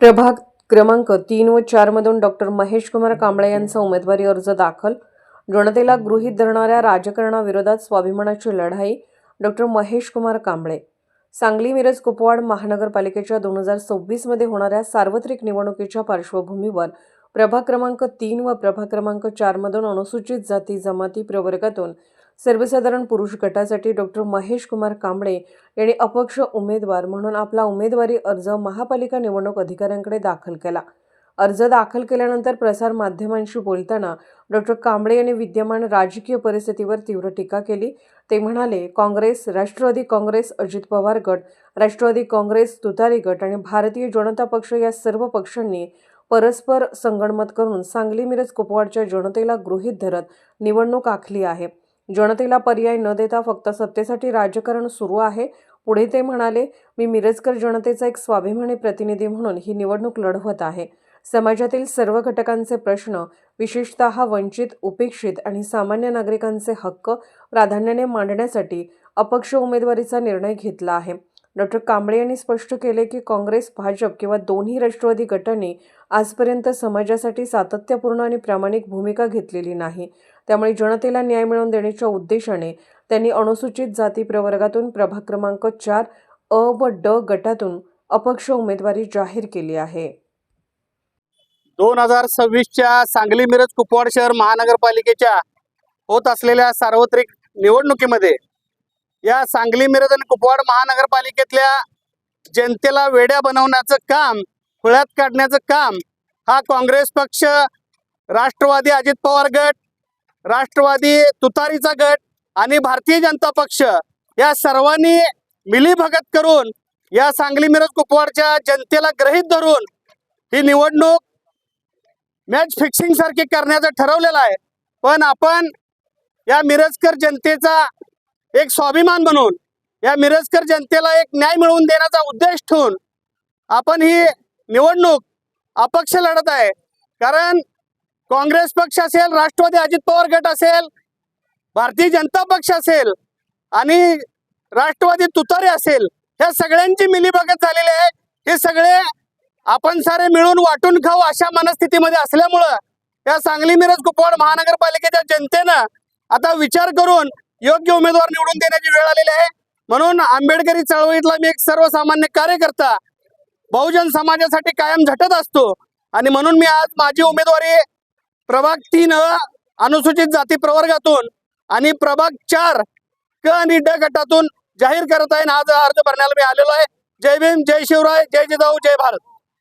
प्रभाग क्रमांक तीन व चारमधून डॉक्टर महेश कुमार कांबळे यांचा उमेदवारी अर्ज दाखल. जनतेला गृहीत धरणाऱ्या राजकारणाविरोधात स्वाभिमानाची लढाई डॉक्टर महेश कुमार कांबळे. सांगली मिरज कुपवाड महानगरपालिकेच्या दोन हजार सव्वीसमध्ये होणाऱ्या सार्वत्रिक निवडणुकीच्या पार्श्वभूमीवर प्रभाग क्रमांक तीन व प्रभाग क्रमांक चारमधून अनुसूचित जाती जमाती प्रवर्गातून सर्वसाधारण पुरुष गटासाठी डॉक्टर महेश कुमार कांबळे यांनी अपक्ष उमेदवार म्हणून आपला उमेदवारी अर्ज महापालिका निवडणूक अधिकाऱ्यांकडे दाखल केला. अर्ज दाखल केल्यानंतर प्रसार माध्यमांशी बोलताना डॉक्टर कांबळे यांनी विद्यमान राजकीय परिस्थितीवर तीव्र टीका केली. ते म्हणाले काँग्रेस राष्ट्रवादी काँग्रेस अजित पवार गट राष्ट्रवादी काँग्रेस तुतारी गट आणि भारतीय जनता पक्ष या सर्व पक्षांनी परस्पर संगणमत करून सांगली मिरज कुपवाडच्या जनतेला गृहीत धरत निवडणूक आखली आहे. जनतेला पर्याय न देता फक्त सत्तेसाठी राजकारण सुरू आहे. पुढे ते म्हणाले मी मिरजकर जनतेचा एक स्वाभिमानी प्रतिनिधी म्हणून ही निवडणूक लढवत आहे. समाजातील सर्व घटकांचे प्रश्न विशेषतः वंचित उपेक्षित आणि सामान्य नागरिकांचे हक्क प्राधान्याने मांडण्यासाठी अपक्ष उमेदवारीचा निर्णय घेतला आहे. डॉक्टर कांबळे यांनी स्पष्ट केले की काँग्रेस भाजप किंवा दोन्ही राष्ट्रवादी गटांनी आजपर्यंत समाजासाठी सातत्यपूर्ण आणि प्रामाणिक भूमिका घेतलेली नाही. त्यामुळे जनतेला न्याय मिळवून देण्याच्या उद्देशाने त्यांनी अनुसूचित जाती प्रवर्गातून प्रभाग क्रमांक चार अ व ड गटातून अपक्ष उमेदवारी जाहीर केली आहे. दोन हजार सव्वीसच्या सांगली मिरज कुपवाड शहर महानगरपालिकेच्या होत असलेल्या सार्वत्रिक निवडणुकीमध्ये या सांगली मिरज आणि कुपवाड महानगरपालिकेतल्या जनतेला वेड्या बनवण्याचं काम खुळ्यात काढण्याचं काम हा काँग्रेस पक्ष राष्ट्रवादी अजित पवार गट राष्ट्रवादी तुतारीचा गट आणि भारतीय जनता पक्ष या सर्वांनी मिलीभगत करून या सांगली मिरज कुपवाडच्या जनतेला ग्रहित धरून ही निवडणूक मॅच फिक्सिंग सारखी करण्याचं ठरवलेलं आहे. पण आपण या मिरजकर जनतेचा एक स्वाभिमान बनवून या मिरजकर जनतेला एक न्याय मिळवून देण्याचा उद्देश ठेवून आपण ही निवडणूक अपक्ष लढत आहे. कारण काँग्रेस पक्ष असेल राष्ट्रवादी अजित पवार गट असेल भारतीय जनता पक्ष असेल आणि राष्ट्रवादी तुतारे असेल ह्या सगळ्यांची मिलीभगत झालेली आहे. हे सगळे आपण सारे मिळून वाटून खाऊ अशा मनस्थितीमध्ये असल्यामुळं या सांगली मिरज कुपवाड महानगरपालिकेच्या जनतेनं आता विचार करून योग्य उमेदवार निवडून देण्याची वेळ आलेली आहे. म्हणून आंबेडकरी चळवळीतला मी एक सर्वसामान्य कार्यकर्ता बहुजन समाजासाठी कायम झटत असतो. आणि म्हणून मी आज माझी उमेदवारी प्रभाग तीन अनुसूचित जाती प्रवर्गातून आणि प्रभाग चार क आणि ड गटातून जाहीर करत आहे. आज अर्ज भरण्याला मी आलेलो आहे. जय भीम जय शिवराय जय जिजाऊ जय भारत.